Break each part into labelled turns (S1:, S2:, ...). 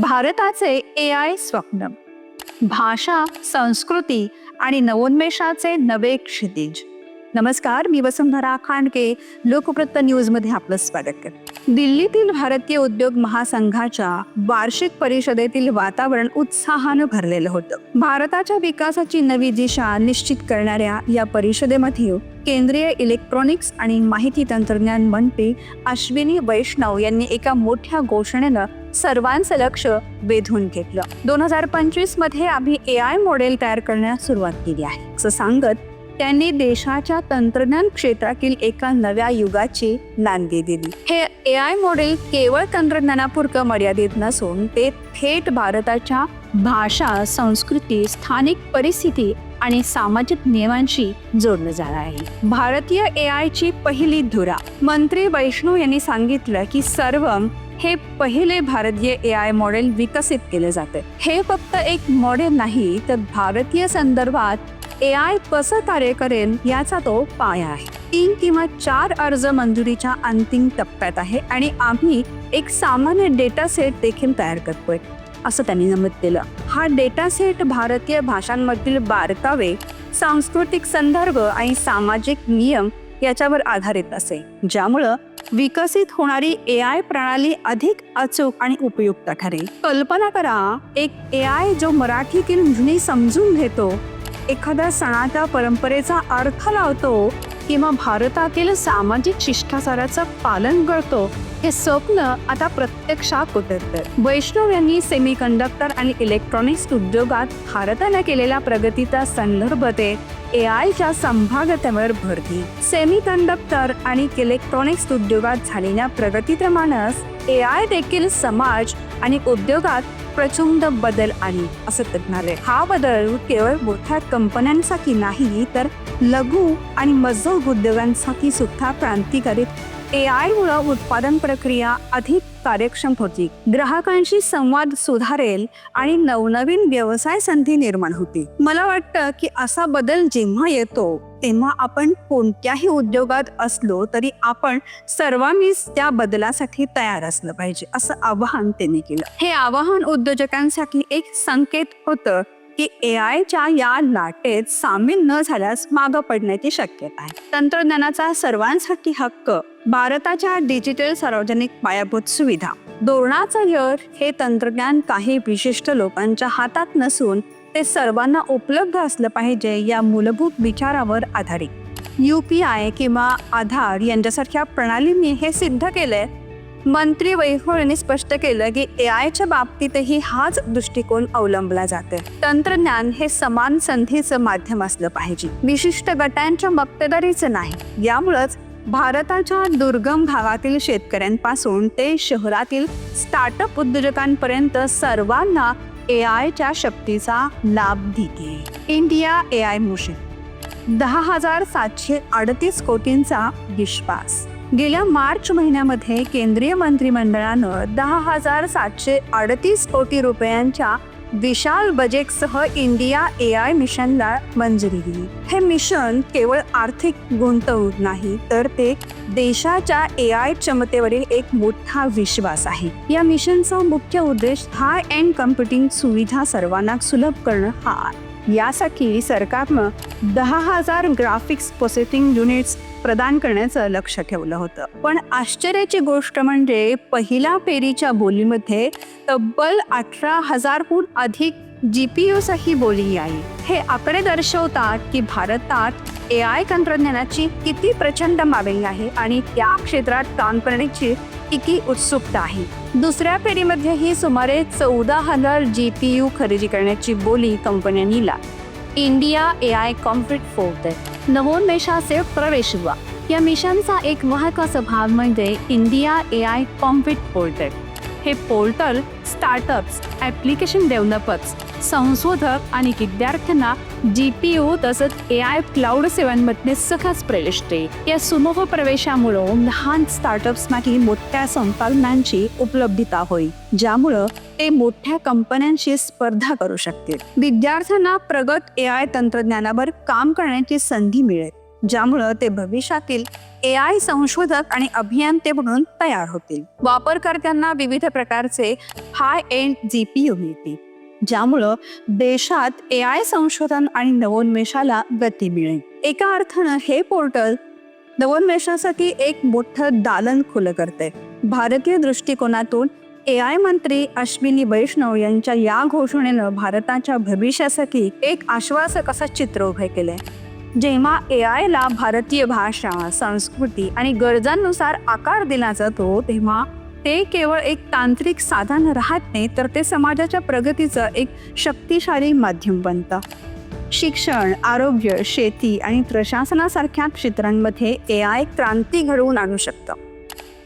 S1: भारताचे ए आय स्वप्न. भाषा संस्कृती आणि नवोन्मेषाचे नवे क्षितिज. नमस्कार मी वसुंधरा खांडके लोकवृत्त न्यूजमध्ये आपलं स्वागत करते. दिल्लीतील भारतीय उद्योग महासंघाच्या वार्षिक परिषदेतील वातावरण उत्साहानं भरलेलं होतं. भारताच्या विकासाची नवी दिशा निश्चित करणाऱ्या या परिषदेमध्ये केंद्रीय इलेक्ट्रॉनिक्स आणि माहिती तंत्रज्ञान मंत्री अश्विनी वैष्णव यांनी एका मोठ्या घोषणेनं सर्वांचं लक्ष वेधून घेतलं. दोन हजार पंचवीसमध्ये आम्ही ए आय मॉडेल तयार करण्यास सुरुवात केली आहे. असं सांगत त्यांनी देशाच्या तंत्रज्ञान क्षेत्रातील एका नव्या युगाची नांदी दिली. हे ए आय मॉडेल केवळ तंत्रज्ञानापुरतं मर्यादित नसून ते थेट भारताच्या भाषा संस्कृती स्थानिक परिस्थिती आणि सामाजिक नियमांशी जोडलं जाणार आहे. भारतीय ए आयची पहिली धुरा. मंत्री वैष्णव यांनी सांगितलं की सर्व हे पहिले भारतीय ए आय मॉडेल विकसित केले जाते. हे फक्त एक मॉडेल नाही तर भारतीय संदर्भात ए आय कसं कार्य करेल याचा तो पाया आहे. तीन किंवा चार अर्ज मंजुरीच्या अंतिम टप्प्यात आहे आणि आम्ही एक सामान्य डेटा सेट देखील तयार करतोय असं त्यांनी नमूद केलं. हा डेटा सेट भारतीय भाषांमधील बारकावे सांस्कृतिक संदर्भ आणि सामाजिक नियम याच्यावर आधारित असेल ज्यामुळं विकसित होणारी ए आय प्रणाली अधिक अचूक आणि उपयुक्त ठरेल. कल्पना करा एक ए आय जो मराठीतील म्हणी समजून घेतो एखाद्या सणाच्या परंपरेचा अर्थ लावतो किंवा भारतातील सामाजिक शिष्टाचाराचं पालन करतो हे स्वप्न आता प्रत्यक्षात उतरतं वैष्णव यांनी सेमीकंडक्टर आणि इलेक्ट्रॉनिक्स उद्योगात भारताने केलेल्या प्रगतीचा संदर्भ ते ए आयच्या संभाव्यतेवर भर दिली. सेमीकंडक्टर आणि इलेक्ट्रॉनिक्स उद्योगात झालेल्या प्रगतीप्रमाणेच ए आय देखील समाज आणि उद्योगात प्रचंड बदल आली असं ते म्हणाले हा बदल केवळ मोठ्या कंपन्यांसाठी नाही तर लघु आणि मजूर उद्योगांसाठी सुद्धा क्रांतिकारी ए आय मुळे उत्पादन प्रक्रिया अधिक कार्यक्षम होती. ग्राहकांशी संवाद सुधारेल आणि नवनवीन व्यवसाय संधी निर्माण होती मला वाटतं की असा बदल जेव्हा येतो तेव्हा आपण कोणत्याही उद्योगात असलो तरी आपण सर्वांनीच त्या बदलासाठी तयार असलं पाहिजे असं आवाहन त्यांनी केलं. हे आवाहन उद्योजकांसाठी एक संकेत होतं की ए आयच्या या लाटेत सामील न झाल्यास मागं पडण्याची शक्यता आहे. तंत्रज्ञानाचा सर्वांसाठी हक्क भारताच्या डिजिटल सार्वजनिक पायाभूत सुविधा. धोरणाचं यर हे तंत्रज्ञान काही विशिष्ट लोकांच्या हातात नसून ते सर्वांना उपलब्ध असलं पाहिजे या मूलभूत विचारावर आधारित. यू पी आय किंवा आधार यांच्यासारख्या प्रणालींनी हे सिद्ध केलंय. मंत्री वैभव यांनी स्पष्ट केलं की ए आयच्या बाबतीतही हाच दृष्टिकोन अवलंबला जाते तंत्रज्ञान हे समान संधीचं माध्यम असलं पाहिजे. विशिष्ट गटांच्या मक्तेदारीचं नाही. यामुळंच भारताच्या दुर्गम भागातील शेतकऱ्यांपासून ते शहरातील स्टार्टअप उद्योजकांपर्यंत सर्वांना ए आयच्या शक्तीचा लाभ देते. India A I motion. दहा हजार सातशे अडतीस कोटींचा विश्वास. गेल्या मार्च महिन्यामध्ये केंद्रीय मंत्रिमंडळानं दहा हजार सातशे अडतीस कोटी रुपयांच्या विशाल बजेटसह इंडिया ए आय मिशनला मंजुरी दिली हे मिशन केवळ आर्थिक गुंतवणूक नाही तर ते देशाच्या ए आय क्षमतेवरील एक मोठा विश्वास आहे या मिशनचा मुख्य उद्देश हाय एंड कम्प्युटिंग सुविधा सर्वांना सुलभ करणं हा आहे. यासाठी सरकारनं दहा हजार ग्राफिक्स प्रोसेसिंग युनिट्स प्रदान करण्याचं लक्ष ठेवलं होतं. पण आश्चर्याची गोष्ट म्हणजे पहिल्या फेरीच्या बोलीमध्ये तब्बल अठरा हजारहून अधिक जी पी बोली आहे. हे आकडे दर्शवतात की भारतात ए आय तंत्रज्ञानाची किती प्रचंड मागणी आहे आणि त्या क्षेत्रात काम करण्याची किती उत्सुकता आहे. दुसऱ्या फेरीमध्येही सुमारे चौदा हजार जी पी यू खरेदी करण्याची बोली कंपन्यांनी ला India A I complete fort. नवोन्मेषाचे प्रवेश हुआ या मिशनचा एक महत्त्वाचा भाग म्हणजे India A I complete portal हे पोर्टल स्टार्टअप्स ॲप्लिकेशन डेव्हलपर्स संशोधक आणि विद्यार्थ्यांना जी पी यू तसंच ए आय क्लाउड सेवांमध्ये सहज प्रवेश दे या सुमोह प्रवेशामुळं लहान स्टार्टअप्ससाठी मोठ्या संपादनांची उपलब्धता होईल ज्यामुळं ते मोठ्या कंपन्यांशी स्पर्धा करू शकतील. विद्यार्थ्यांना प्रगत ए आय तंत्रज्ञानावर काम करण्याची संधी मिळेल. ज्यामुळं ते भविष्यातील ए आय संशोधक आणि अभियंते म्हणून तयार होतील. वापरकर्त्यांना विविध प्रकारचे high end G P U मिळतील ज्यामुळं देशात ए आय संशोधन आणि नवोन्मेषाला गती मिळेल. एका अर्थानं हे पोर्टल नवोन्मेषासाठी एक मोठं दालन खुलं करते भारतीय दृष्टिकोनातून ए आय मंत्री अश्विनी वैष्णव यांच्या या घोषणेनं भारताच्या भविष्यासाठी एक आश्वासक असं चित्र उभे केलंय. जेव्हा ए आयला भारतीय भाषा संस्कृती आणि गरजांनुसार आकार दिला जातो तेव्हा ते केवळ एक तांत्रिक साधन राहत नाही तर ते समाजाच्या प्रगतीचं एक शक्तिशाली माध्यम बनतं. शिक्षण आरोग्य शेती आणि प्रशासनासारख्या क्षेत्रांमध्ये ए आय क्रांती घडवून आणू शकतं.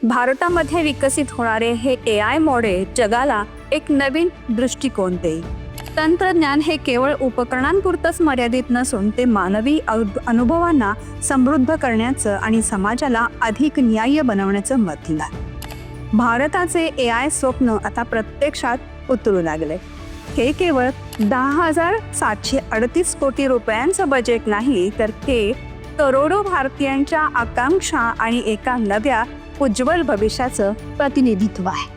S1: भारतामध्ये विकसित होणारे हे ए आय मॉडेल जगाला एक नवीन दृष्टिकोन देईल. तंत्रज्ञान हे केवळ उपकरणांपुरतंच मर्यादित नसून ते मानवी अनुभवांना समृद्ध करण्याचं आणि समाजाला अधिक न्याय्य बनवण्याचं मत आहे भारताचे ए आय स्वप्न आता प्रत्यक्षात उतरू लागले. हे केवळ दहा हजार सातशे अडतीस कोटी रुपयांचं बजेट नाही तर ते करोडो भारतीयांच्या आकांक्षा आणि एका नव्या उज्ज्वल भविष्याचं प्रतिनिधित्व आहे.